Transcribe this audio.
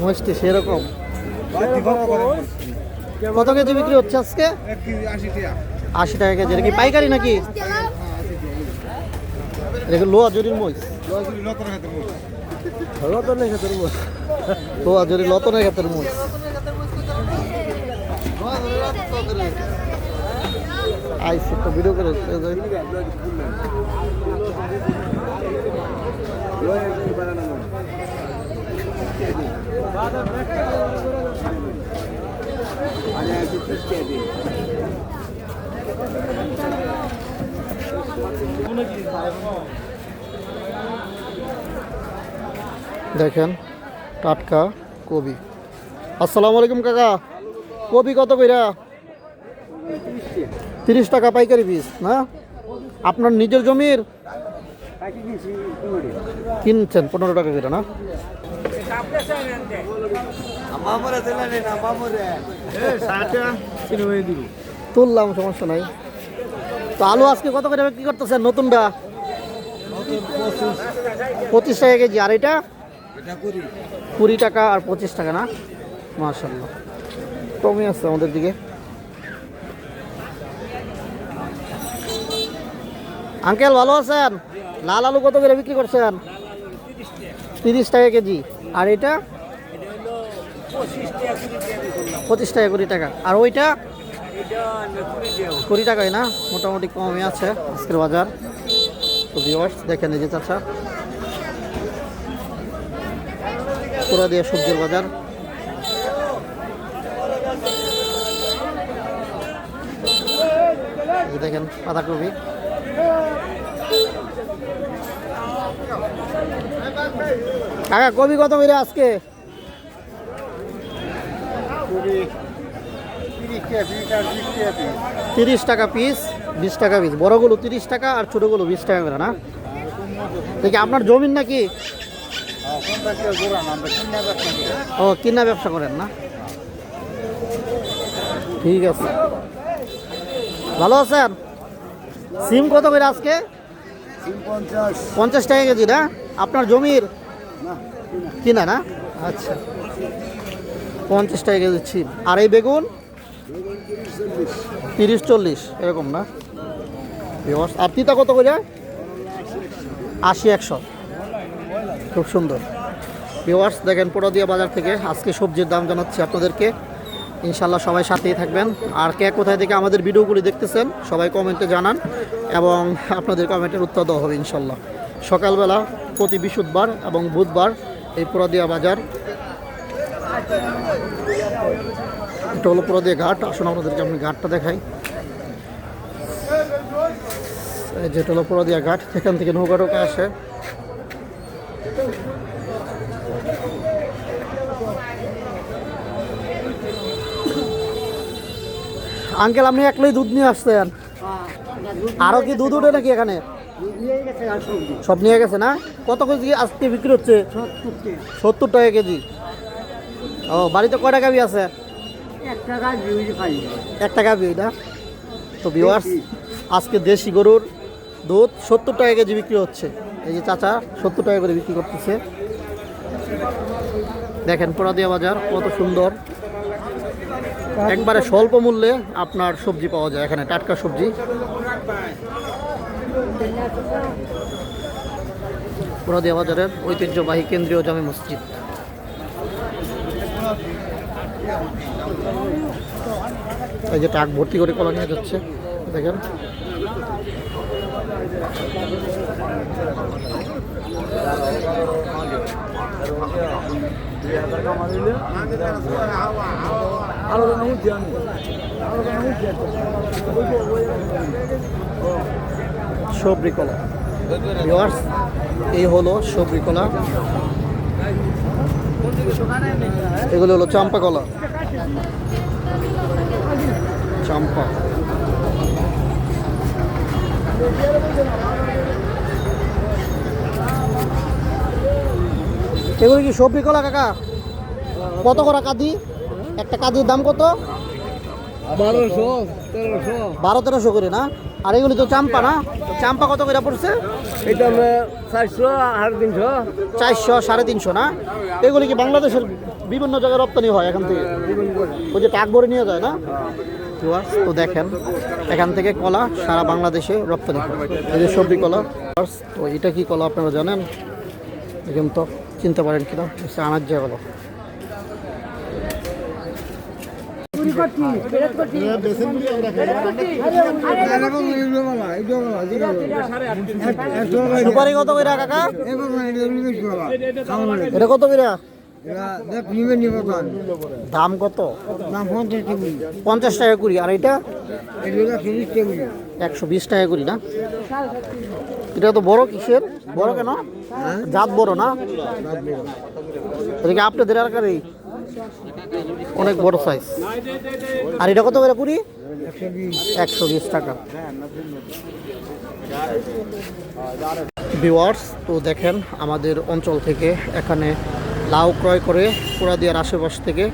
মহিষটি সেরকম। কত কেজি বিক্রি হচ্ছে আজকে? আশি টাকা কেজি। এটা কি পাইকারি নাকি? এটা লোয়া জরির মহিষ? লোয়া জরি লতনের ক্ষেত্রে মহিষ। আইসি তো ভিডিও করে দেখেন, টাটকা কবি। আসসালামু আলাইকুম, কাকা। কবি কত কইরা? তিরিশ টাকা পাইকারি পিস না? আপনার নিজের জমির? কিনছেন, পনেরো টাকা করে, না? তুললাম, সমস্যা নাই। তো আলু আজকে কত করে কি করতেছেন নতুনটা? পঁচিশ টাকা কেজি, আর এটা? কুড়ি টাকা আর পঁচিশ টাকা না? মার্শাল্লাহ কমই আছে আমাদের দিকে। আঙ্কেল, ভালো আছেন? লাল আলু কত করে বিক্রি করছেন? তিরিশ টাকা কেজি। আর এটা? পঁচিশ টাকা কুড়ি টাকা। আর ওইটা? কুড়ি টাকায় না? মোটামুটি কমই আছে আজকের বাজার। তো ভিউয়ার্স দেখেন চাচা। পুরা দিয়ে সবজির বাজার। দেখেন বাঁধাকপি। কাকা, কবি কত করে আজকে? তিরিশ টাকা পিস বিশ টাকা পিস বড়গুলো তিরিশ টাকা আর ছোটোগুলো বিশ টাকা করে, না? দেখি আপনার জমিন নাকি? ও, কিনা ব্যবসা করেন, না? ঠিক আছে। ভালো আছেন? সিম কত করে আজকে? পঞ্চাশ টাকা কেজি না? আপনার জমির? কিনা না? আচ্ছা। পঞ্চাশ টাকা কেজি সিম আর এই বেগুন? তিরিশ চল্লিশ এরকম না? আর তিতা কত করে? আশি একশো। খুব সুন্দর। ভিওয়ার্স দেখেন পোড়াদিয়া বাজার থেকে। আজকে সবজির দাম জানাচ্ছি আপনাদেরকে। ইনশাল্লাহ সবাই সাথেই থাকবেন। আর কে কোথায় থেকে আমাদের ভিডিওগুলি দেখতেছেন, সবাই কমেন্টে জানান এবং আপনাদের কমেন্টের উত্তর দেওয়া হবে ইনশাল্লাহ সকালবেলা প্রতি বৃহস্পতিবার এবং বুধবার এই পোড়াদিয়া বাজার, এটা হলো পোড়াদিয়া ঘাট। আসুন আপনাদেরকে আমি ঘাটটা দেখাই। এই যেটা হলো পোড়াদিয়া ঘাট সেখান থেকে নৌকা টোকা আসে। আঙ্কেল, আপনি একলাই দুধ নিয়ে আসছেন? আরও কি দুধ ওঠে নাকি এখানে? সব নিয়ে গেছে না? কত কেজি আজকে বিক্রি হচ্ছে? সত্তর টাকা কেজি। ও, বাড়িতে কয়টা গাবি আছে? একটা গাবি না? তো ভিওয়ার্স আজকে দেশি গরুর দুধ সত্তর টাকা কেজি বিক্রি হচ্ছে। এই যে চাচা সত্তর টাকা করে বিক্রি করতেছে। দেখেন পোড়াদিয়া বাজার, কত সুন্দর। একবারে স্বল্প মূল্যে আপনার সবজি পাওয়া যায় এখানে, টাটকা সবজি। পোড়াদিয়া বাজারের ঐতিহ্যবাহী কেন্দ্রীয় জামে মসজিদ। এই যে টাক ভর্তি করে কলা নিয়ে যাচ্ছে, দেখেন। সবরি কলা ভিওয়ার্স এই হলো সবরি কলা এগুলো হলো চাম্পা কলা। চাম্পা। এগুলো কি সবজি কলা কাকা? কত করে, কাদি? একটা কাদির দাম কত? বারোশো তেরোশো। বারো তেরোশো করে না? আর এগুলি তো চাম্পা না? চাম্পা কত করে পড়ছে? এটা চারশো আর তিনশো। চারশো সাড়ে তিনশো না? এগুলি কি বাংলাদেশের বিভিন্ন জায়গায় রপ্তানি হয় এখান থেকে? ওই যে টাক ভরে নিয়ে যায় না? তো দেখেন এখান থেকে কলা সারা বাংলাদেশে রপ্তানি হয়। এই যে সবজি কলা তো এটা কি কলা আপনারা জানেন? দেখুন তো চিনতে পারেন কিনা? আনার যে কলা। সুপারি কত করে কাকা? এটা কত করে? দাম কত? পঞ্চাশ টাকা কুড়ি আর এটা? একশো বিশ টাকা কুড়ি না? এটা তো বড় কিসের? বড় কেন? জাত বড় না? আপনাদের এলাকারই অনেক বড় সাইজ আর এটা কত করে কুড়ি একশো বিশ টাকা। ভিওয়ার্স তো দেখেন আমাদের অঞ্চল থেকে এখানে লাউ ক্রয় করে পোড়াদিয়ার আশেপাশ থেকে